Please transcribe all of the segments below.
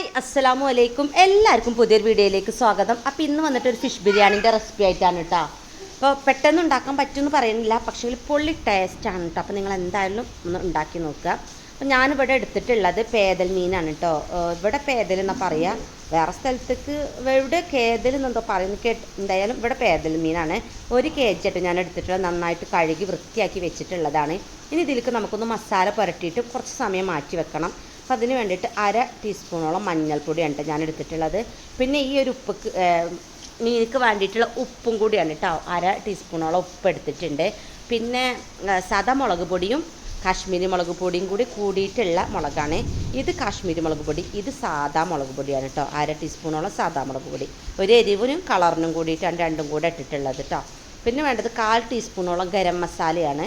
Hi അസ്സലാമു അലൈക്കും. എല്ലാവർക്കും പുതിയൊരു വീഡിയോയിലേക്ക് സ്വാഗതം. അപ്പോൾ ഇന്ന് വന്നിട്ട് ഒരു ഫിഷ് ബിരിയാണിന്റെ റെസിപ്പി ആയിട്ടാണ് കേട്ടോ അപ്പോൾ പെട്ടെന്ന് ഉണ്ടാക്കാൻ പറ്റുമെന്ന് പറയുന്നില്ല പക്ഷേ പൊള്ളി ടേസ്റ്റാണ് കേട്ടോ അപ്പോൾ നിങ്ങൾ എന്തായാലും ഒന്ന് ഉണ്ടാക്കി നോക്കുക. അപ്പോൾ ഞാനിവിടെ എടുത്തിട്ടുള്ളത് പേതൽ മീനാണ് കേട്ടോ ഇവിടെ പേതൽ എന്നാണ് പറയുക വേറെ സ്ഥലത്തേക്ക് ഇവിടെ കേതൽ എന്നെന്തോ പറയുന്നു കേട്ട് എന്തായാലും ഇവിടെ പേതൽ മീനാണ്. ഒരു കെ ജി ആയിട്ട് ഞാൻ എടുത്തിട്ടുള്ളത്. നന്നായിട്ട് കഴുകി വൃത്തിയാക്കി വെച്ചിട്ടുള്ളതാണ്. ഇനി ഇതിലേക്ക് നമുക്കൊന്ന് മസാല പുരട്ടിയിട്ട് കുറച്ച് സമയം മാറ്റി വെക്കണം. അപ്പോൾ അതിന് വേണ്ടിയിട്ട് അര ടീസ്പൂണോളം മഞ്ഞൾപ്പൊടിയാണ് കേട്ടോ ഞാൻ എടുത്തിട്ടുള്ളത് പിന്നെ ഈ ഒരു ഉപ്പ് മീനിക്ക് വേണ്ടിയിട്ടുള്ള ഉപ്പും കൂടിയാണ് കേട്ടോ അര ടീസ്പൂണോളം ഉപ്പ് എടുത്തിട്ടുണ്ട്. പിന്നെ സാദാ മുളക് പൊടിയും കാശ്മീരി മുളക് പൊടിയും കൂടി കൂടിയിട്ടുള്ള മുളകാണ്. ഇത് കാശ്മീരി മുളക് പൊടി ഇത് സാദാ മുളക് പൊടിയാണ് കേട്ടോ അര ടീസ്പൂണോളം സാദാ മുളക് പൊടി. ഒരു എരിവിനും കളറിനും കൂടിയിട്ടാണ് രണ്ടും കൂടെ ഇട്ടിട്ടുള്ളത് കേട്ടോ പിന്നെ വേണ്ടത് കാൽ ടീസ്പൂണോളം ഗരം മസാലയാണ്.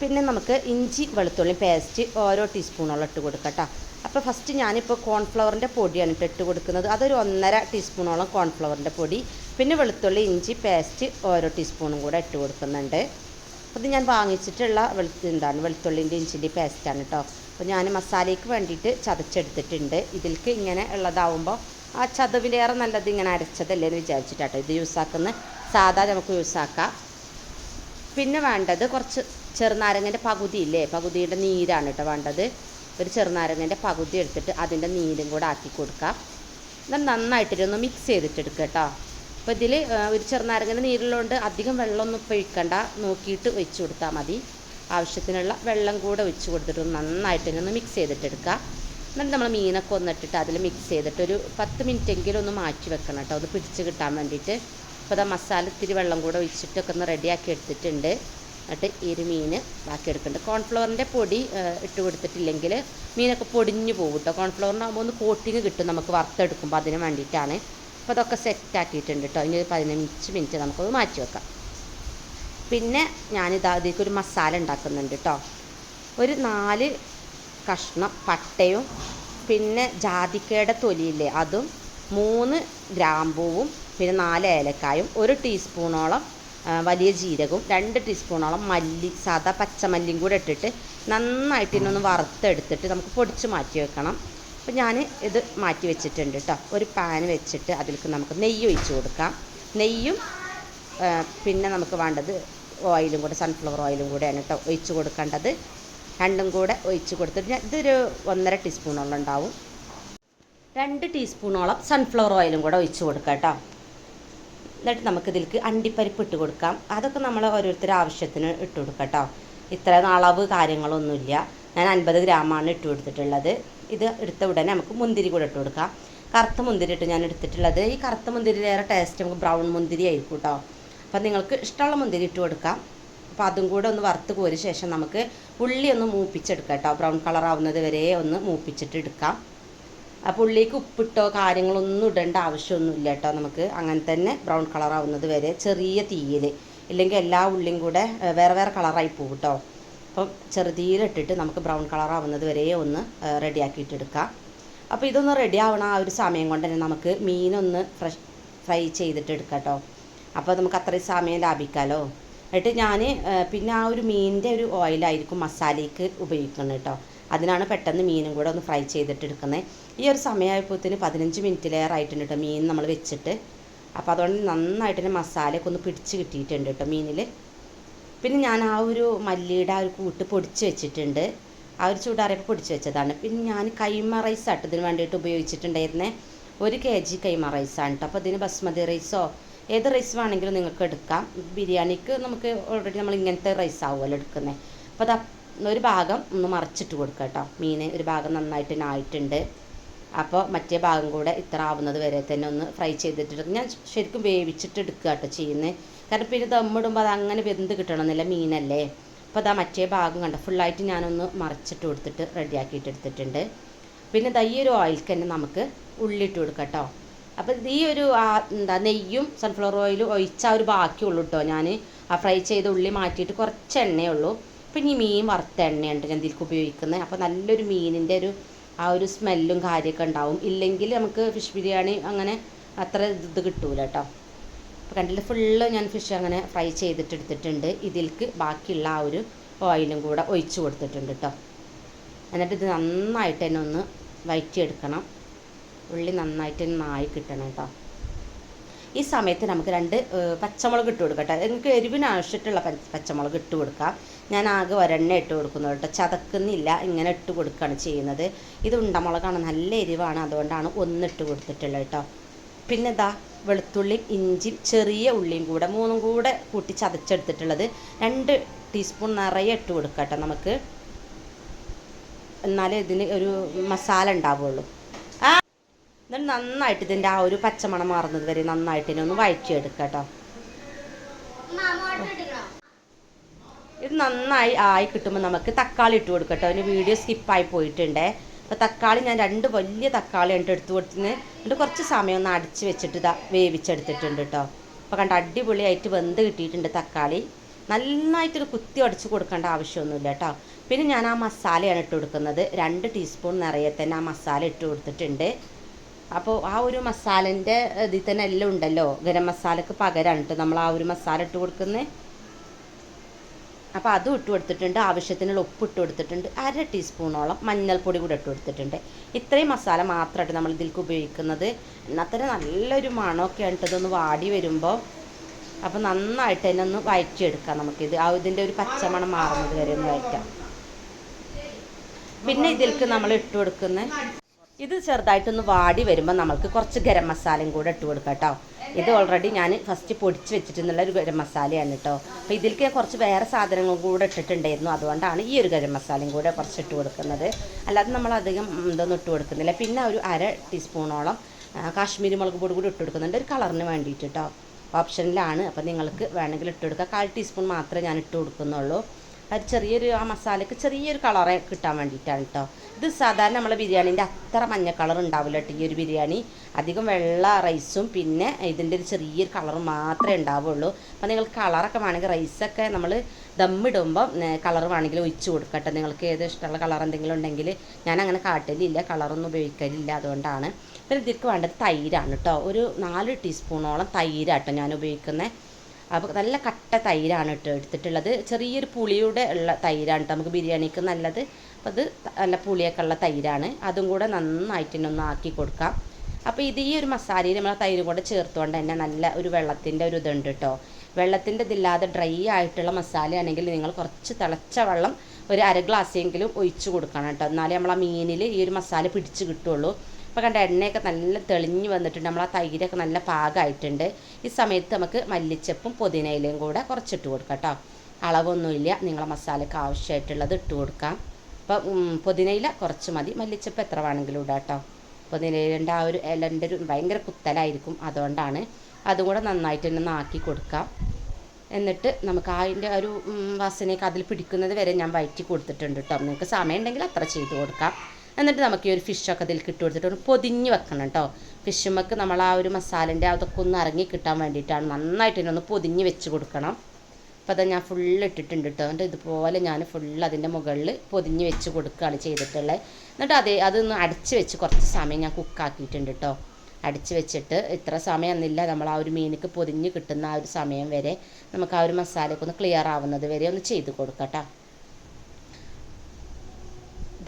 പിന്നെ നമുക്ക് ഇഞ്ചി വെളുത്തുള്ളി പേസ്റ്റ് ഓരോ ടീസ്പൂണോളം ഇട്ട് കൊടുക്കാം കേട്ടോ അപ്പോൾ ഫസ്റ്റ് ഞാനിപ്പോൾ കോൺഫ്ലവറിന്റെ പൊടിയാണ് ഇട്ട് ഇട്ട് കൊടുക്കുന്നത്. അതൊരു ഒന്നര ടീസ്പൂണോളം കോൺഫ്ലവറിന്റെ പൊടി. പിന്നെ വെളുത്തുള്ളി ഇഞ്ചി പേസ്റ്റ് ഓരോ ടീസ്പൂണും കൂടെ ഇട്ട് കൊടുക്കുന്നുണ്ട്. അത് ഞാൻ വാങ്ങിച്ചിട്ടുള്ള വെളുത്ത് എന്താണ് വെളുത്തുള്ളിന്റെ ഇഞ്ചിന്റെ പേസ്റ്റാണ് കേട്ടോ അപ്പോൾ ഞാൻ മസാലയ്ക്ക് വേണ്ടിയിട്ട് ചതച്ചെടുത്തിട്ടുണ്ട്. ഇതിൽക്ക് ഇങ്ങനെ ഉള്ളതാവുമ്പോൾ ആ ചതവിലേറെ നല്ലത് ഇങ്ങനെ അരച്ചതല്ലേ എന്ന് വിചാരിച്ചിട്ടാട്ടോ ഇത് യൂസാക്കുന്ന സാധാ നമുക്ക് യൂസാക്കാം പിന്നെ വേണ്ടത് കുറച്ച് ചെറുനാരങ്ങന്റെ പകുതി ഇല്ലേ പകുതിയുടെ നീരാണ് കേട്ടോ വേണ്ടത്. ഒരു ചെറുനാരങ്ങന്റെ പകുതി എടുത്തിട്ട് അതിന്റെ നീരും കൂടെ ആക്കി കൊടുക്കാം. എന്നാൽ നന്നായിട്ടൊന്ന് മിക്സ് ചെയ്തിട്ടെടുക്കുക കേട്ടോ അപ്പോൾ ഇതിൽ ഒരു ചെറുനാരങ്ങന്റെ നീരുള്ളതുകൊണ്ട് അധികം വെള്ളമൊന്നും ഇപ്പോൾ ഒഴിക്കണ്ട. നോക്കിയിട്ട് ഒഴിച്ച് കൊടുത്താൽ മതി. ആവശ്യത്തിനുള്ള വെള്ളം കൂടെ ഒഴിച്ച് കൊടുത്തിട്ട് ഒന്ന് നന്നായിട്ട് ഒന്ന് മിക്സ് ചെയ്തിട്ടെടുക്കുക എന്നിട്ട് നമ്മൾ മീനൊക്കെ ഒന്നിട്ടിട്ട് അതിൽ മിക്സ് ചെയ്തിട്ട് ഒരു പത്ത് മിനിറ്റ് എങ്കിലും ഒന്ന് മാറ്റി വെക്കണം കേട്ടോ അത് പിടിച്ച് കിട്ടാൻ വേണ്ടിയിട്ട്. അപ്പോൾ അതാ മസാല ഇത്തിരി വെള്ളം കൂടെ ഒഴിച്ചിട്ടൊക്കെ ഒന്ന് റെഡിയാക്കി എടുത്തിട്ടുണ്ട്. എന്നിട്ട് ബാക്കി എടുക്കുന്നുണ്ട് കോൺഫ്ലവറിന്റെ പൊടി ഇട്ട് കൊടുത്തിട്ടില്ലെങ്കിൽ മീനൊക്കെ പൊടിഞ്ഞു പോകും കേട്ടോ കോൺഫ്ലവറിനാകുമ്പോൾ ഒന്ന് കോട്ടിങ് കിട്ടും നമുക്ക് വറുത്തെടുക്കുമ്പോൾ അതിന് വേണ്ടിയിട്ടാണ്. അപ്പോൾ അതൊക്കെ സെറ്റാക്കിയിട്ടുണ്ട് കേട്ടോ ഇനി ഒരു പതിനഞ്ച് മിനിറ്റ് നമുക്കത് മാറ്റി വെക്കാം. പിന്നെ ഞാനിതാ ഇതിലേക്ക് ഒരു മസാല ഉണ്ടാക്കുന്നുണ്ട് കേട്ടോ ഒരു നാല് കഷ്ണം പട്ടയും പിന്നെ ജാതിക്കയുടെ തൊലിയില്ലേ അതും മൂന്ന് ഗ്രാമ്പൂവും പിന്നെ നാല് ഏലക്കായും ഒരു ടീസ്പൂണോളം വലിയ ജീരകവും രണ്ട് ടീസ്പൂണോളം മല്ലി സാദാ പച്ചമല്ലിയും കൂടെ ഇട്ടിട്ട് നന്നായിട്ട് ഇതിനൊന്ന് വറുത്തെടുത്തിട്ട് നമുക്ക് പൊടിച്ച് മാറ്റി വെക്കണം. അപ്പോൾ ഞാൻ ഇത് മാറ്റി വെച്ചിട്ടുണ്ട് കേട്ടോ ഒരു പാൻ വെച്ചിട്ട് അതിലേക്ക് നമുക്ക് നെയ്യ് ഒഴിച്ച് കൊടുക്കാം. നെയ്യും പിന്നെ നമുക്ക് വേണ്ടത് ഓയിലും കൂടെ സൺഫ്ലവർ ഓയിലും കൂടെയാണ് കേട്ടോ ഒഴിച്ച് കൊടുക്കേണ്ടത്. രണ്ടും കൂടെ ഒഴിച്ച് കൊടുത്തിട്ട് ഇതൊരു ഒന്നര ടീസ്പൂണോളം ഉണ്ടാവും. രണ്ട് ടീസ്പൂണോളം സൺഫ്ലവർ ഓയിലും കൂടെ ഒഴിച്ച് കൊടുക്കാം കേട്ടോ. എന്നിട്ട് നമുക്കിതിലേക്ക് അണ്ടിപ്പരിപ്പ് ഇട്ട് കൊടുക്കാം. അതൊക്കെ നമ്മൾ ഓരോരുത്തരുടെ ആവശ്യത്തിന് ഇട്ട് കൊടുക്കാം ഇത്ര അളവ് കാര്യങ്ങളൊന്നുമില്ല. ഞാൻ അൻപത് ഗ്രാമാണ് ഇട്ട് കൊടുത്തിട്ടുള്ളത്. ഇത് എടുത്ത ഉടനെ നമുക്ക് മുന്തിരി കൂടെ ഇട്ട് കൊടുക്കാം. കറുത്ത മുന്തിരി ഇട്ട് ഞാൻ എടുത്തിട്ടുള്ളത്. ഈ കറുത്ത മുന്തിരിയിലേറെ ടേസ്റ്റ് നമുക്ക് ബ്രൗൺ മുന്തിരി ആയിരിക്കും കേട്ടോ. അപ്പം നിങ്ങൾക്ക് ഇഷ്ടമുള്ള മുന്തിരി ഇട്ട് കൊടുക്കാം. അപ്പോൾ അതും കൂടെ ഒന്ന് വറുത്ത് കോരിയ ശേഷം നമുക്ക് ഉള്ളി ഒന്ന് മൂപ്പിച്ചെടുക്കാം കേട്ടോ. ബ്രൗൺ കളർ ആവുന്നത് വരെ ഒന്ന് മൂപ്പിച്ചിട്ട് എടുക്കാം. അപ്പോൾ ഉള്ളിലേക്ക് ഉപ്പിട്ടോ കാര്യങ്ങളൊന്നും ഇടേണ്ട ആവശ്യമൊന്നുമില്ല കേട്ടോ നമുക്ക്. അങ്ങനെ തന്നെ ബ്രൗൺ കളർ ആവുന്നത് വരെ ചെറിയ തീയിൽ ഇല്ലെങ്കിൽ എല്ലാ ഉള്ളിയും കൂടെ വേറെ വേറെ കളറായി പോകും കേട്ടോ അപ്പം ചെറുതീയിലിട്ടിട്ട് നമുക്ക് ബ്രൗൺ കളർ ആവുന്നത് വരെ ഒന്ന് റെഡിയാക്കിയിട്ടെടുക്കാം അപ്പോൾ ഇതൊന്ന് റെഡി ആവണ ആ ഒരു സമയം കൊണ്ട് തന്നെ നമുക്ക് മീനൊന്ന് ഫ്രഷ് ഫ്രൈ ചെയ്തിട്ട് എടുക്കാം കേട്ടോ അപ്പോൾ നമുക്ക് അത്രയും സമയം ലാഭിക്കാമല്ലോ എന്നിട്ട് ഞാൻ പിന്നെ ആ ഒരു മീനിന്റെ ഒരു ഓയിലായിരിക്കും മസാലയ്ക്ക് ഉപയോഗിക്കുന്നത് കേട്ടോ അതിനാണ് പെട്ടെന്ന് മീനും കൂടെ ഒന്ന് ഫ്രൈ ചെയ്തിട്ട് എടുക്കുന്നത്. ഈ ഒരു സമയമായപ്പോഴത്തേന് പതിനഞ്ച് മിനിറ്റിലേറെ ആയിട്ടുണ്ട് കേട്ടോ മീൻ നമ്മൾ വെച്ചിട്ട്. അപ്പോൾ അതുകൊണ്ട് നന്നായിട്ട് തന്നെ മസാലയൊക്കെ ഒന്ന് പിടിച്ച് കിട്ടിയിട്ടുണ്ട് കേട്ടോ മീനിൽ. പിന്നെ ഞാൻ ആ ഒരു മല്ലിയുടെ ആ ഒരു കൂട്ട് പൊടിച്ച് വെച്ചിട്ടുണ്ട്. ആ ഒരു ചൂടാറിയപ്പോൾ പൊടിച്ച് വെച്ചതാണ്. പിന്നെ ഞാൻ കൈമ റൈസ് ആട്ടോ ഇതിന് വേണ്ടിയിട്ട് ഉപയോഗിച്ചിട്ടുണ്ടായിരുന്നേ. ഒരു കെ ജി കൈമ റൈസാണ് കേട്ടോ. അപ്പോൾ ഇതിന് ബസ്മതി റൈസോ ഏത് റൈസ് വേണമെങ്കിലും നിങ്ങൾക്ക് എടുക്കാം. ബിരിയാണിക്ക് നമുക്ക് ഓൾറെഡി നമ്മൾ ഇങ്ങനത്തെ റൈസ് ആവുമല്ലോ എടുക്കുന്നത്. അപ്പോൾ അത് ഒരു ഭാഗം ഒന്ന് മറിച്ചിട്ട് കൊടുക്കുക കേട്ടോ. മീൻ ഒരു ഭാഗം നന്നായിട്ട് നായിട്ടുണ്ട് അപ്പോൾ മറ്റേ ഭാഗം കൂടെ ഇത്ര ആവുന്നത് വരെ തന്നെ ഒന്ന് ഫ്രൈ ചെയ്തിട്ട് ഞാൻ ശരിക്കും വേവിച്ചിട്ട് എടുക്കുക കേട്ടോ ചെയ്യുന്നത്. കാരണം പിന്നെ ദമ്മിടുമ്പോൾ അത് അങ്ങനെ വെന്ത് കിട്ടണമെന്നില്ല മീനല്ലേ. അപ്പോൾ അതാ മറ്റേ ഭാഗം കണ്ട? ഫുള്ളായിട്ട് ഞാനൊന്ന് മറിച്ചിട്ട് കൊടുത്തിട്ട് റെഡിയാക്കിയിട്ട് എടുത്തിട്ടുണ്ട്. പിന്നെ ദാ ഒരു ഓയിൽക്ക് തന്നെ നമുക്ക് ഉള്ളിട്ട് കൊടുക്കാം കേട്ടോ. അപ്പോൾ ഈ ഒരു എന്താ നെയ്യും സൺഫ്ലവർ ഓയിലും ഒഴിച്ച ഒരു ബാക്കിയുള്ളൂ കേട്ടോ ഞാൻ ആ ഫ്രൈ ചെയ്ത ഉള്ളി മാറ്റിയിട്ട് കുറച്ച് എണ്ണയേ ഉള്ളൂ. പിന്നെ ഇനി മീൻ വറുത്ത എണ്ണയുണ്ട് ഞാൻ ഇതിലേക്ക് ഉപയോഗിക്കുന്നത് അപ്പോൾ നല്ലൊരു മീനിന്റെ ഒരു ആ ഒരു സ്മെല്ലും കാര്യമൊക്കെ ഉണ്ടാവും. ഇല്ലെങ്കിൽ നമുക്ക് ഫിഷ് ബിരിയാണി അങ്ങനെ അത്ര ഇത് കിട്ടൂല കേട്ടോ അപ്പോൾ കണ്ടില്ല ഫുള്ള് ഞാൻ ഫിഷ് അങ്ങനെ ഫ്രൈ ചെയ്തിട്ട് എടുത്തിട്ടുണ്ട്. ഇതിലേക്ക് ബാക്കിയുള്ള ആ ഒരു ഓയിലും കൂടെ ഒഴിച്ച് കൊടുത്തിട്ടുണ്ട് കേട്ടോ എന്നിട്ട് ഇത് നന്നായിട്ട് തന്നെ ഒന്ന് വയറ്റിയെടുക്കണം. ഉള്ളി നന്നായിട്ട് നായി കിട്ടണം കേട്ടോ ഈ സമയത്ത് നമുക്ക് രണ്ട് പച്ചമുളക് ഇട്ട് കൊടുക്കട്ടെ നിങ്ങൾക്ക് എരിവിന് ആവശ്യമായിട്ടുള്ള പച്ചമുളക് ഇട്ട് കൊടുക്കാം. ഞാൻ ആകെ ഒരെണ്ണ ഇട്ട് കൊടുക്കുന്നു കേട്ടോ. ചതക്കുന്നില്ല ഇങ്ങനെ ഇട്ട് കൊടുക്കുകയാണ് ചെയ്യുന്നത്. ഇത് ഉണ്ടമുളകാണ് നല്ല എരിവാണ്. അതുകൊണ്ടാണ് ഒന്നിട്ട് കൊടുത്തിട്ടുള്ളത് കേട്ടോ. പിന്നെ ഇതാ വെളുത്തുള്ളിയും ഇഞ്ചിയും ചെറിയ ഉള്ളിയും കൂടെ മൂന്നും കൂടെ കൂട്ടി ചതച്ചെടുത്തിട്ടുള്ളത്. രണ്ട് ടീസ്പൂൺ നിറയെ ഇട്ട് കൊടുക്കാം കേട്ടോ നമുക്ക്. എന്നാലേ ഇതിന് ഒരു മസാല ഉണ്ടാവുള്ളൂ. എന്നിട്ട് നന്നായിട്ട് ഇതിന്റെ ആ ഒരു പച്ചമണം മാറുന്നത് വരെ നന്നായിട്ട് ഇനി ഒന്ന് വഴറ്റിയെടുക്കുക കേട്ടോ. ഇത് നന്നായി ആയി കിട്ടുമ്പോൾ നമുക്ക് തക്കാളി ഇട്ട് കൊടുക്കട്ടോ അതിന് വീഡിയോ സ്കിപ്പായി പോയിട്ടുണ്ടേ. അപ്പോൾ തക്കാളി ഞാൻ രണ്ട് വലിയ തക്കാളി ഉണ്ട് എടുത്ത് കൊടുത്തിന് എന്നിട്ട് കുറച്ച് സമയം ഒന്ന് അടിച്ച് വെച്ചിട്ട് ഇതാ വേവിച്ചെടുത്തിട്ടുണ്ട് കേട്ടോ. അപ്പോൾ കണ്ട അടിപൊളിയായിട്ട് വെന്ത് കിട്ടിയിട്ടുണ്ട് തക്കാളി. നന്നായിട്ടൊരു കുത്തി അടിച്ച് കൊടുക്കേണ്ട ആവശ്യമൊന്നുമില്ല കേട്ടോ. പിന്നെ ഞാൻ ആ മസാലയാണ് ഇട്ട് കൊടുക്കുന്നത്. രണ്ട് ടീസ്പൂൺ നിറയെ തന്നെ ആ മസാല ഇട്ട് കൊടുത്തിട്ടുണ്ട്. അപ്പോൾ ആ ഒരു മസാലന്റെ ഇതിൽ തന്നെ എല്ലാം ഉണ്ടല്ലോ. ഗരം മസാലക്ക് പകരമാണ് കേട്ടോ നമ്മൾ ആ ഒരു മസാല ഇട്ട് കൊടുക്കുന്നത് അപ്പോൾ അതും ഇട്ട് കൊടുത്തിട്ടുണ്ട്. ആവശ്യത്തിനുള്ള ഉപ്പ് ഇട്ട് കൊടുത്തിട്ടുണ്ട്. അര ടീസ്പൂണോളം മഞ്ഞൾപ്പൊടി കൂടെ ഇട്ട് കൊടുത്തിട്ടുണ്ട്. ഇത്രയും മസാല മാത്രമായിട്ട് നമ്മൾ ഇതിലേക്ക് ഉപയോഗിക്കുന്നത്. എന്നാൽ നല്ലൊരു മണമൊക്കെ ആയിട്ട് ഇതൊന്ന് വാടി വരുമ്പോൾ അപ്പോൾ നന്നായിട്ട് തന്നെ ഒന്ന് വഴറ്റിയെടുക്കാം നമുക്കിത്. ആ ഇതിന്റെ ഒരു പച്ചമണം മാറുന്നത് വരെ ഒന്ന് വഴറ്റാം. പിന്നെ ഇതിലേക്ക് നമ്മൾ ഇട്ട് കൊടുക്കുന്ന ഇത് ചെറുതായിട്ടൊന്ന് വാടി വരുമ്പോൾ നമുക്ക് കുറച്ച് ഗരം മസാലയും കൂടെ ഇട്ട് കൊടുക്കാം കേട്ടോ. ഇത് ഓൾറെഡി ഞാൻ ഫസ്റ്റ് പൊടിച്ച് വെച്ചിട്ടുള്ള ഒരു ഗരം മസാലയാണ് കേട്ടോ. അപ്പോൾ ഇതിലേക്ക് കുറച്ച് വേറെ സാധനങ്ങളും കൂടെ ഇട്ടിട്ടുണ്ടായിരുന്നു. അതുകൊണ്ടാണ് ഈ ഒരു ഗരം മസാലയും കൂടെ കുറച്ച് ഇട്ട് കൊടുക്കുന്നത്. അല്ലാതെ നമ്മൾ അധികം ഇതൊന്നും ഇട്ട് കൊടുക്കുന്നില്ല. പിന്നെ ഒരു അര ടീസ്പൂണോളം കാശ്മീരി മുളക് പൊടി കൂടി ഇട്ട് കൊടുക്കുന്നുണ്ട്. ഒരു കളറിന് വേണ്ടിയിട്ട് കേട്ടോ. ഓപ്ഷനിലാണ് അപ്പോൾ നിങ്ങൾക്ക് വേണമെങ്കിൽ ഇട്ട് കൊടുക്കുക കാൽ ടീസ്പൂൺ മാത്രമേ ഞാൻ ഇട്ട് കൊടുക്കുന്നുള്ളൂ. അത് ചെറിയൊരു ആ മസാലയ്ക്ക് ചെറിയൊരു കളറ് കിട്ടാൻ വേണ്ടിയിട്ടാണ് കേട്ടോ ഇത് സാധാരണ നമ്മളെ ബിരിയാണീന്റെ അത്ര മഞ്ഞ കളർ ഉണ്ടാവില്ല കേട്ടോ ഈ ഒരു ബിരിയാണി. അധികം വെള്ള റൈസും പിന്നെ ഇതിന്റെ ഒരു ചെറിയൊരു കളർ മാത്രമേ ഉണ്ടാവുള്ളൂ. അപ്പോൾ നിങ്ങൾ കളറൊക്കെ വേണമെങ്കിൽ റൈസൊക്കെ നമ്മൾ ദമ്മിടുമ്പം കളർ വേണമെങ്കിൽ ഒഴിച്ച് കൊടുക്കട്ടെ. നിങ്ങൾക്ക് ഏത് ഇഷ്ടമുള്ള കളർ എന്തെങ്കിലും ഉണ്ടെങ്കിൽ ഞാൻ അങ്ങനെ കാട്ടലില്ല കളറൊന്നും ഉപയോഗിക്കലില്ല അതുകൊണ്ടാണ്. പിന്നെ ഇതിற்கு വേണ്ടത് തൈരാണ് കേട്ടോ ഒരു നാല് ടീസ്പൂണോളം തൈരാട്ടോ ഞാൻ ഉപയോഗിക്കുന്നത് അപ്പോൾ നല്ല കട്ട തൈരാണ് കേട്ടോ എടുത്തിട്ടുള്ളത്. ചെറിയൊരു പുളിയുടെ ഉള്ള തൈരാണ് നമുക്ക് ബിരിയാണിക്ക് നല്ലത്. അപ്പോൾ അത് നല്ല പുളിയൊക്കെ ഉള്ള തൈരാണ്. അതും കൂടെ നന്നായിട്ട് തന്നെ ഒന്ന് ആക്കി കൊടുക്കാം. അപ്പോൾ ഇത് ഈ ഒരു മസാലയിൽ നമ്മൾ തൈരും കൂടെ ചേർത്തുകൊണ്ട് തന്നെ നല്ല ഒരു വെള്ളത്തിന്റെ ഒരു ഇതുണ്ട് കേട്ടോ. വെള്ളത്തിന്റെ ഇതില്ലാതെ ഡ്രൈ ആയിട്ടുള്ള മസാല ആണെങ്കിൽ നിങ്ങൾ കുറച്ച് തിളച്ച വെള്ളം ഒരു അര ഗ്ലാസ് എങ്കിലും ഒഴിച്ച് കൊടുക്കണം കേട്ടോ. എന്നാലേ നമ്മൾ ആ മീനിൽ ഈ ഒരു മസാല പിടിച്ച് കിട്ടുള്ളൂ. അപ്പോൾ കണ്ട എണ്ണയൊക്കെ നല്ല തെളിഞ്ഞ് വന്നിട്ടുണ്ട്. നമ്മൾ ആ തൈരൊക്കെ നല്ല പാകമായിട്ടുണ്ട് ഈ സമയത്ത് നമുക്ക് മല്ലിച്ചപ്പും പുതിനയിലയും കൂടെ കുറച്ചിട്ട് കൊടുക്കാം കേട്ടോ അളവൊന്നുമില്ല. നിങ്ങളെ മസാലയ്ക്ക് ആവശ്യമായിട്ടുള്ളത് ഇട്ട് കൊടുക്കാം. അപ്പം പുതിനയില കുറച്ച് മതി. മല്ലിച്ചപ്പ് എത്ര വേണമെങ്കിലും ഇടാം കേട്ടോ പുതിനയിലന്റെ ആ ഒരു ഇലന്റെ ഒരു ഭയങ്കര കുത്തലായിരിക്കും അതുകൊണ്ടാണ്. അതും കൂടെ നന്നായിട്ട് തന്നെ നാക്കി കൊടുക്കാം. എന്നിട്ട് നമുക്ക് അതിന്റെ ഒരു വാസനയൊക്കെ അതിൽ പിടിക്കുന്നത് വരെ ഞാൻ വയറ്റി കൊടുത്തിട്ടുണ്ട് കേട്ടോ. നിങ്ങൾക്ക് സമയം ഉണ്ടെങ്കിൽ അത്ര ചെയ്ത് കൊടുക്കാം. എന്നിട്ട് നമുക്ക് ഈ ഒരു ഫിഷൊക്കെ അതിൽ ഇട്ട് കൊടുത്തിട്ട് ഒന്ന് പൊതിഞ്ഞ് വെക്കണം കേട്ടോ. ഫിഷുമ്മക്ക് നമ്മൾ ആ ഒരു മസാലന്റെ അതൊക്കെ ഒന്ന് ഇറങ്ങി കിട്ടാൻ വേണ്ടിയിട്ടാണ് നന്നായിട്ട് ഇതിനൊന്ന് പൊതിഞ്ഞ് വെച്ച് കൊടുക്കണം. അപ്പോൾ അത് ഞാൻ ഫുള്ള് ഇട്ടിട്ടുണ്ട് കേട്ടോ. എന്നിട്ട് ഇതുപോലെ ഞാൻ ഫുള്ള് അതിന്റെ മുകളിൽ പൊതിഞ്ഞ് വെച്ച് കൊടുക്കുകയാണ് ചെയ്തിട്ടുള്ളത് എന്നിട്ട് അതേ അതൊന്ന് അടച്ച് വെച്ച് കുറച്ച് സമയം ഞാൻ കുക്കാക്കിയിട്ടുണ്ട് കേട്ടോ. അടിച്ച് വെച്ചിട്ട് ഇത്ര സമയം എന്നില്ല നമ്മൾ ആ ഒരു മീനിക്ക് പൊതിഞ്ഞ് കിട്ടുന്ന ആ ഒരു സമയം വരെ നമുക്ക് ആ ഒരു മസാലയൊക്കെ ഒന്ന് ക്ലിയർ ആവുന്നത് വരെ ഒന്ന് ചെയ്ത് കൊടുക്കാം കേട്ടോ.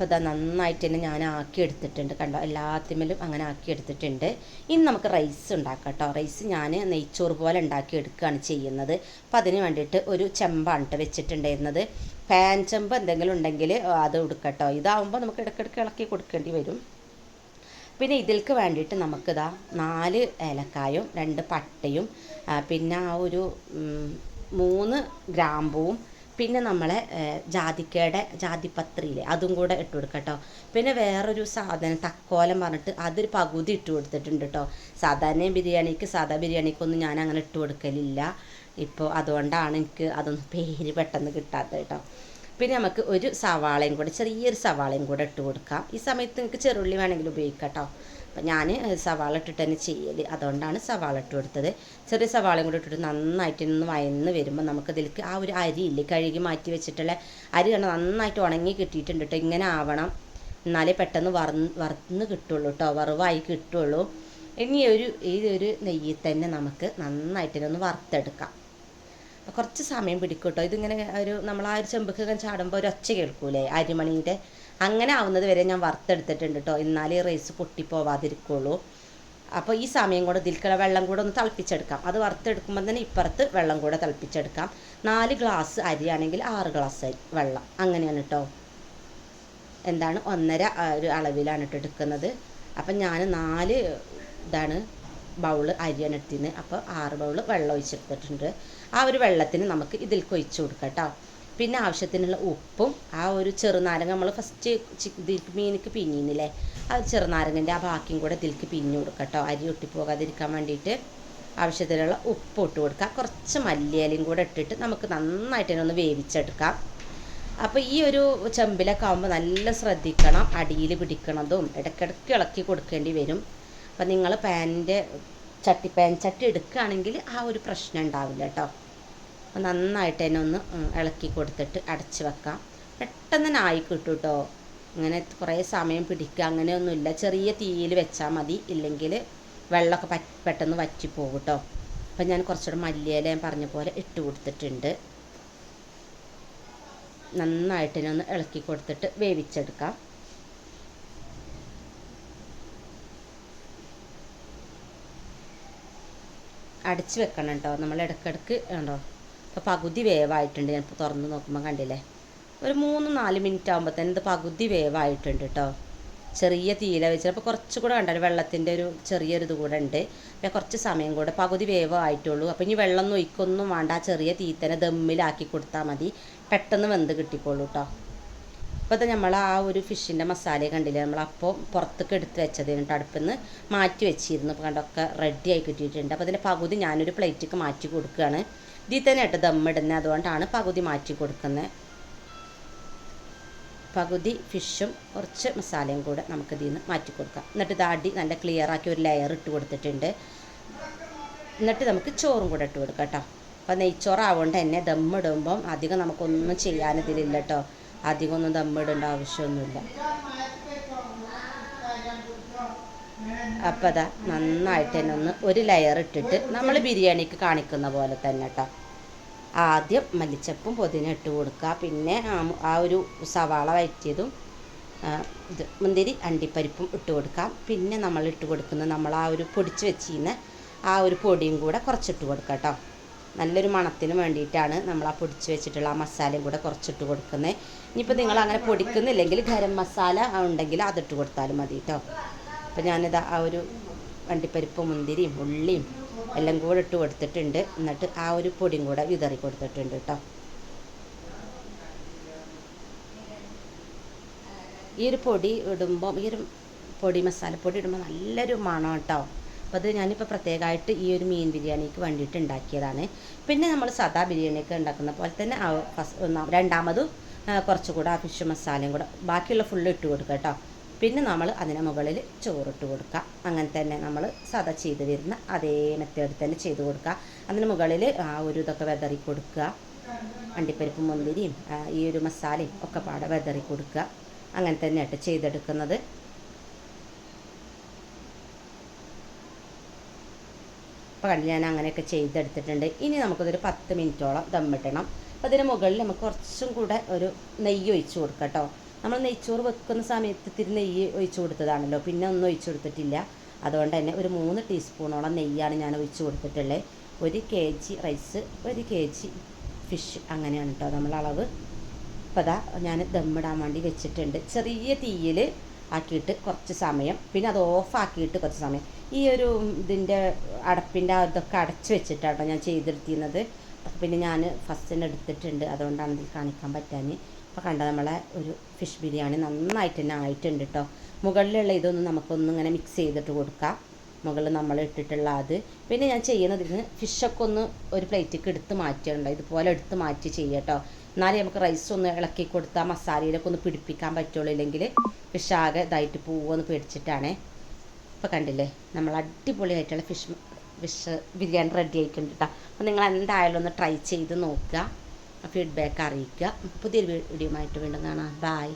അപ്പോൾ ഇതാ നന്നായിട്ട് തന്നെ ഞാൻ ആക്കി എടുത്തിട്ടുണ്ട് കണ്ടോ? എല്ലാത്തിമേലും അങ്ങനെ ആക്കി എടുത്തിട്ടുണ്ട് ഇനി നമുക്ക് റൈസ് ഉണ്ടാക്കാം കേട്ടോ റൈസ് ഞാൻ നെയ്ച്ചോറ് പോലെ ഉണ്ടാക്കി എടുക്കുകയാണ് ചെയ്യുന്നത്. അപ്പോൾ അതിന് വേണ്ടിയിട്ട് ഒരു ചെമ്പാണ് കേട്ടോ വെച്ചിട്ടുണ്ടായിരുന്നത്. പാൻ ചെമ്പ് എന്തെങ്കിലും ഉണ്ടെങ്കിൽ അത് എടുക്കട്ടോ ഇതാവുമ്പോൾ നമുക്ക് ഇടയ്ക്കിടയ്ക്ക് ഇളക്കി കൊടുക്കേണ്ടി വരും. പിന്നെ ഇതിൽക്ക് വേണ്ടിയിട്ട് നമുക്കിതാ നാല് ഏലക്കായും രണ്ട് പട്ടയും പിന്നെ ആ ഒരു മൂന്ന് ഗ്രാമ്പൂവും പിന്നെ നമ്മളെ ജാതിക്കയുടെ ജാതിപത്രിയില്ലേ അതും കൂടെ ഇട്ട് കൊടുക്കട്ടോ. പിന്നെ വേറൊരു സാധനം തക്കോലം പറഞ്ഞിട്ട് അതൊരു പകുതി ഇട്ട് കൊടുത്തിട്ടുണ്ട് കേട്ടോ സാധാരണ ബിരിയാണിക്ക് സാധാ ബിരിയാണിക്കൊന്നും ഞാൻ അങ്ങനെ ഇട്ട് കൊടുക്കലില്ല. ഇപ്പോൾ അതുകൊണ്ടാണ് എനിക്ക് അതൊന്നും പേര് പെട്ടെന്ന് കിട്ടാത്തത് കേട്ടോ പിന്നെ നമുക്ക് ഒരു സവാളയും കൂടെ ചെറിയൊരു സവാളയും കൂടെ ഇട്ട് കൊടുക്കാം. ഈ സമയത്ത് നിങ്ങൾക്ക് ചെറുള്ളി വേണമെങ്കിൽ ഉപയോഗിക്കാം കേട്ടോ അപ്പം ഞാൻ സവാള ഇട്ടിട്ട് തന്നെ ചെയ്യൽ അതുകൊണ്ടാണ് സവാള ഇട്ട് കൊടുത്തത്. ചെറിയ സവാളയും കൂടി ഇട്ടിട്ട് നന്നായിട്ട് ഒന്ന് വയന്ന് വരുമ്പോൾ നമുക്കതിലേക്ക് ആ ഒരു അരി ഇല്ലേ കഴുകി മാറ്റി വെച്ചിട്ടുള്ള അരി കണ്ട നന്നായിട്ട് ഉണങ്ങി കിട്ടിയിട്ടുണ്ട് കേട്ടോ ഇങ്ങനെ ആവണം. എന്നാലേ പെട്ടെന്ന് വറന്ന് വറുന്ന് കിട്ടുള്ളൂ കേട്ടോ വറവായി കിട്ടുള്ളൂ. ഇനി ഒരു ഈ ഒരു നെയ്യിൽ തന്നെ നമുക്ക് നന്നായിട്ട് ഒന്ന് വറുത്തെടുക്കാം. കുറച്ച് സമയം പിടിക്കും കേട്ടോ ഇതിങ്ങനെ ഒരു നമ്മൾ ആ ഒരു ചെമ്പക്കൊക്കെ ചാടുമ്പോൾ ഒരു ഒച്ച കേൾക്കൂലേ? അരിമണീന്റെ അങ്ങനെ ആവുന്നത് വരെ ഞാൻ വറുത്തെടുത്തിട്ടുണ്ട് കേട്ടോ എന്നാലേ റൈസ് പൊട്ടിപ്പോവാതിരിക്കുള്ളൂ അപ്പോൾ ഈ സമയം കൂടെ ഇതിൽക്കുള്ള വെള്ളം കൂടെ ഒന്ന് തിളപ്പിച്ചെടുക്കാം. അത് വറുത്തെടുക്കുമ്പോൾ തന്നെ ഇപ്പുറത്ത് വെള്ളം കൂടെ തിളപ്പിച്ചെടുക്കാം. നാല് ഗ്ലാസ് അരിയാണെങ്കിൽ ആറ് ഗ്ലാസ് വെള്ളം. അങ്ങനെയാണ് കേട്ടോ എന്താണ്? ഒന്നര ഒരു അളവിലാണ് കേട്ടോ എടുക്കുന്നത്. അപ്പം ഞാൻ നാല് ഇതാണ് ബൗൾ അരിയാണ് എടുത്തിരുന്നത്. അപ്പോൾ ആറ് ബൗൾ വെള്ളം ഒഴിച്ചെടുത്തിട്ടുണ്ട്. ആ ഒരു വെള്ളത്തിന് നമുക്ക് ഇതിൽക്ക് ഒഴിച്ച് കൊടുക്കാം കേട്ടോ പിന്നെ ആവശ്യത്തിനുള്ള ഉപ്പും ആ ഒരു ചെറുനാരങ്ങ നമ്മൾ ഫസ്റ്റ് ഇതിലേക്ക് മീനിക്ക് പിഞ്ഞിന്നില്ലേ? ആ ചെറുനാരങ്ങന്റെ ആ ബാക്കിയും കൂടെ ഇതിലേക്ക് പിഞ്ഞു കൊടുക്കാം കേട്ടോ അരി ഒട്ടിപ്പോകാതിരിക്കാൻ വേണ്ടിയിട്ട് ആവശ്യത്തിനുള്ള ഉപ്പ് ഇട്ട് കൊടുക്കുക കുറച്ച് മല്ലിയിലയും കൂടെ ഇട്ടിട്ട് നമുക്ക് നന്നായിട്ട് ഒന്ന് വേവിച്ചെടുക്കാം. അപ്പോൾ ഈ ഒരു ചെമ്പിലൊക്കെ ആകുമ്പോൾ നല്ല ശ്രദ്ധിക്കണം അടിയിൽ പിടിക്കണതും ഇടയ്ക്കിടയ്ക്ക് ഇളക്കി കൊടുക്കേണ്ടി വരും. അപ്പം നിങ്ങൾ പാനിന്റെ ചട്ടി പാൻ ചട്ടി എടുക്കുകയാണെങ്കിൽ ആ ഒരു പ്രശ്നം ഉണ്ടാവില്ല കേട്ടോ നന്നായിട്ട് തന്നെ ഒന്ന് ഇളക്കി കൊടുത്തിട്ട് അടച്ച് വെക്കാം. പെട്ടെന്ന് തന്നെ ആയി കിട്ടും കേട്ടോ അങ്ങനെ കുറേ സമയം പിടിക്കുക അങ്ങനെയൊന്നുമില്ല. ചെറിയ തീയിൽ വെച്ചാൽ മതി. ഇല്ലെങ്കിൽ വെള്ളമൊക്കെ പറ്റ് പെട്ടെന്ന് വറ്റിപ്പോകും കേട്ടോ അപ്പം ഞാൻ കുറച്ചുകൂടെ മല്ലിയില ഞാൻ പറഞ്ഞ പോലെ ഇട്ട് കൊടുത്തിട്ടുണ്ട്. നന്നായിട്ട് ഒന്ന് ഇളക്കി കൊടുത്തിട്ട് വേവിച്ചെടുക്കാം. അടച്ച് വെക്കണം കേട്ടോ നമ്മൾ ഇടയ്ക്കിടയ്ക്ക് ഉണ്ടോ ഇപ്പോൾ പകുതി വേവായിട്ടുണ്ട്. ഞാൻ തുറന്ന് നോക്കുമ്പോൾ കണ്ടില്ലേ? ഒരു മൂന്ന് നാല് മിനിറ്റ് ആകുമ്പോൾ തന്നെ ഇത് പകുതി വേവായിട്ടുണ്ട് കേട്ടോ ചെറിയ തീയില വെച്ചിട്ട് അപ്പോൾ കുറച്ചുകൂടെ കണ്ടല്ലോ വെള്ളത്തിന്റെ ഒരു ചെറിയൊരു ഇത് കൂടെ ഉണ്ട്. അപ്പോൾ കുറച്ച് സമയം കൂടെ പകുതി വേവ് ആയിട്ടുള്ളൂ. അപ്പോൾ ഇനി വെള്ളം ഒന്നും ഒഴിക്കൊന്നും വേണ്ട. ആ ചെറിയ തീ തന്നെ ദമ്മിലാക്കി കൊടുത്താൽ മതി. പെട്ടെന്ന് വെന്ത് കിട്ടിക്കോളൂ കേട്ടോ അപ്പോൾ ഇത് നമ്മൾ ആ ഒരു ഫിഷിന്റെ മസാല കണ്ടില്ലേ? നമ്മൾ അപ്പോൾ പുറത്തേക്ക് എടുത്ത് വെച്ചത് കേട്ടോ അടുപ്പിൽ നിന്ന് മാറ്റി വെച്ചിരുന്നു. അപ്പോൾ കണ്ടൊക്കെ റെഡി ആയി കിട്ടിയിട്ടുണ്ട്. അപ്പോൾ അതിന്റെ പകുതി ഞാനൊരു പ്ലേറ്റിക്ക് മാറ്റി കൊടുക്കുകയാണ് ഇതിൽ തന്നെ ഇട്ട് ദമ്മിടുന്നത് അതുകൊണ്ടാണ് പകുതി മാറ്റി കൊടുക്കുന്നത് പകുതി ഫിഷും കുറച്ച് മസാലയും കൂടെ നമുക്ക് ഇതിൽ നിന്ന് മാറ്റി കൊടുക്കാം. എന്നിട്ട് ഇത് അടി നല്ല ക്ലിയർ ആക്കി ഒരു ലെയർ ഇട്ട് കൊടുത്തിട്ടുണ്ട്. എന്നിട്ട് നമുക്ക് ചോറും കൂടെ ഇട്ട് കൊടുക്കാം കേട്ടോ. അപ്പോൾ നെയ്ച്ചോറാവുകൊണ്ട് തന്നെ ദമ്മിടുമ്പം അധികം നമുക്കൊന്നും ചെയ്യാൻ ഇതിലില്ല കേട്ടോ. അധികം ഒന്നും ദമ്മിടേണ്ട ആവശ്യമൊന്നുമില്ല. അപ്പോൾ അതാ നന്നായിട്ട് തന്നെ ഒന്ന് ഒരു ലെയർ ഇട്ടിട്ട് നമ്മൾ ബിരിയാണിക്ക് കാണിക്കുന്ന പോലെ തന്നെ കേട്ടോ. ആദ്യം മല്ലിച്ചപ്പും പുതിന ഇട്ട് കൊടുക്കുക. പിന്നെ ആ ഒരു സവാള വഴറ്റിയതും ആ, ഇത് മുന്തിരി അണ്ടിപ്പരിപ്പും ഇട്ട് കൊടുക്കാം പിന്നെ നമ്മൾ ഇട്ട് കൊടുക്കുന്ന നമ്മൾ ആ ഒരു പൊടിച്ച് വെച്ചിരുന്ന ആ ഒരു പൊടിയും കൂടെ കുറച്ചിട്ട് കൊടുക്കാം കേട്ടോ. നല്ലൊരു മണത്തിന് വേണ്ടിയിട്ടാണ് നമ്മൾ ആ പൊടിച്ച് വെച്ചിട്ടുള്ള ആ മസാലയും കൂടെ കുറച്ചിട്ട് കൊടുക്കുന്നത്. ഇനിയിപ്പോൾ നിങ്ങൾ അങ്ങനെ പൊടിക്കുന്നില്ലെങ്കിൽ ഗരം മസാല ഉണ്ടെങ്കിൽ അതിട്ട് കൊടുത്താലും മതി കേട്ടോ. അപ്പോൾ ഞാനിത് ആ ഒരു അണ്ടിപ്പരിപ്പും മുന്തിരിയും ഉള്ളിയും എല്ലാം കൂടെ ഇട്ട് കൊടുത്തിട്ടുണ്ട്. എന്നിട്ട് ആ ഒരു പൊടിയും കൂടെ വിതറി കൊടുത്തിട്ടുണ്ട് കേട്ടോ. ഈ ഒരു പൊടി ഇടുമ്പോൾ ഈ ഒരു പൊടി മസാലപ്പൊടി ഇടുമ്പോൾ നല്ലൊരു മണം കേട്ടോ അപ്പോൾ അത് ഞാനിപ്പോൾ പ്രത്യേകമായിട്ട് ഈ ഒരു മീൻ ബിരിയാണിക്ക് വേണ്ടിയിട്ട് ഉണ്ടാക്കിയതാണ്. പിന്നെ നമ്മൾ സാധാ ബിരിയാണിയൊക്കെ ഉണ്ടാക്കുന്ന പോലെ തന്നെ രണ്ടാമതും കുറച്ചുകൂടെ ആ ഫിഷ് മസാലയും കൂടെ ബാക്കിയുള്ള ഫുള്ള് ഇട്ട് കൊടുക്കുക കേട്ടോ. പിന്നെ നമ്മൾ അതിന് മുകളിൽ ചോറിട്ട് കൊടുക്കുക അങ്ങനെ തന്നെ നമ്മൾ സദ ചെയ്ത് വരുന്ന അതേ മെത്തേഡ് തന്നെ ചെയ്ത് കൊടുക്കുക അതിന് മുകളിൽ ആ ഒരു ഇതൊക്കെ വെതറി കൊടുക്കുക. അണ്ടിപ്പരിപ്പ് മുന്തിരിയും ഈ ഒരു മസാലയും ഒക്കെ പാടെ വെതറി കൊടുക്കുക. അങ്ങനെ തന്നെയായിട്ട് ചെയ്തെടുക്കുന്നത്. അപ്പോൾ കണ്ടു ഞാൻ അങ്ങനെയൊക്കെ ചെയ്തെടുത്തിട്ടുണ്ട്. ഇനി നമുക്കതൊരു പത്ത് മിനിറ്റോളം ദമ്മിട്ടണം അപ്പോൾ അതിന് മുകളിൽ നമുക്ക് കുറച്ചും കൂടെ ഒരു നെയ്യ് ഒഴിച്ച് കൊടുക്കാം കേട്ടോ. നമ്മൾ നെയ്ച്ചോറ് വെക്കുന്ന സമയത്ത് ഇത്തിരി നെയ്യ് ഒഴിച്ചു കൊടുത്തതാണല്ലോ. പിന്നെ ഒന്നും ഒഴിച്ചു കൊടുത്തിട്ടില്ല. അതുകൊണ്ട് തന്നെ ഒരു മൂന്ന് ടീസ്പൂണോളം നെയ്യാണ് ഞാൻ ഒഴിച്ച് കൊടുത്തിട്ടുള്ളത് ഒരു കെ ജി റൈസ് ഒരു കെ ജി ഫിഷ് അങ്ങനെയാണ് കേട്ടോ നമ്മൾ അളവ്. ഇപ്പം അതാ ഞാൻ ദമ്മിടാൻ വേണ്ടി വെച്ചിട്ടുണ്ട്. ചെറിയ തീയിൽ ആക്കിയിട്ട് കുറച്ച് സമയം. പിന്നെ അത് ഓഫാക്കിയിട്ട് കുറച്ച് സമയം. ഈ ഒരു ഇതിന്റെ അടപ്പിന്റെ ഇതൊക്കെ അടച്ച് വെച്ചിട്ടാട്ടോ ഞാൻ ചെയ്തെടുത്തിരുന്നത് പിന്നെ ഞാൻ ഫസ്റ്റ് തന്നെ എടുത്തിട്ടുണ്ട്. അതുകൊണ്ടാണ് ഇതിൽ കാണിക്കാൻ പറ്റാഞ്ഞ്. അപ്പോൾ കണ്ട നമ്മളെ ഒരു ഫിഷ് ബിരിയാണി നന്നായിട്ട് തന്നെ ആയിട്ടുണ്ട് കേട്ടോ മുകളിലുള്ള ഇതൊന്നും നമുക്കൊന്നും ഇങ്ങനെ മിക്സ് ചെയ്തിട്ട് കൊടുക്കാം. മുകളിൽ നമ്മൾ ഇട്ടിട്ടുള്ള അത്. പിന്നെ ഞാൻ ചെയ്യുന്നത് ഇതിന് ഫിഷൊക്കെ ഒന്ന് ഒരു പ്ലേറ്റിക്ക് എടുത്ത് മാറ്റിയിട്ടുണ്ട് ഇതുപോലെ എടുത്ത് മാറ്റി ചെയ്യുക കേട്ടോ എന്നാലേ നമുക്ക് റൈസ് ഒന്ന് ഇളക്കി കൊടുത്താൽ മസാലയിലൊക്കെ ഒന്ന് പിടിപ്പിക്കാൻ പറ്റുള്ളൂ. ഇല്ലെങ്കിൽ ഫിഷ് ആകെ ഇതായിട്ട് പോവുമെന്ന് പേടിച്ചിട്ടാണേ. ഇപ്പോൾ കണ്ടില്ലേ? നമ്മൾ അടിപൊളിയായിട്ടുള്ള ഫിഷ് ഫിഷ് ബിരിയാണി റെഡി ആയിട്ടുണ്ട് കേട്ടോ അപ്പോൾ നിങ്ങൾ എന്തായാലും ഒന്ന് ട്രൈ ചെയ്ത് നോക്കുക. ഫീഡ്ബാക്ക് അറിയിക്കുക. പുതിയൊരു വീഡിയോ ആയിട്ട് വീണ്ടും കാണാം. ബായ്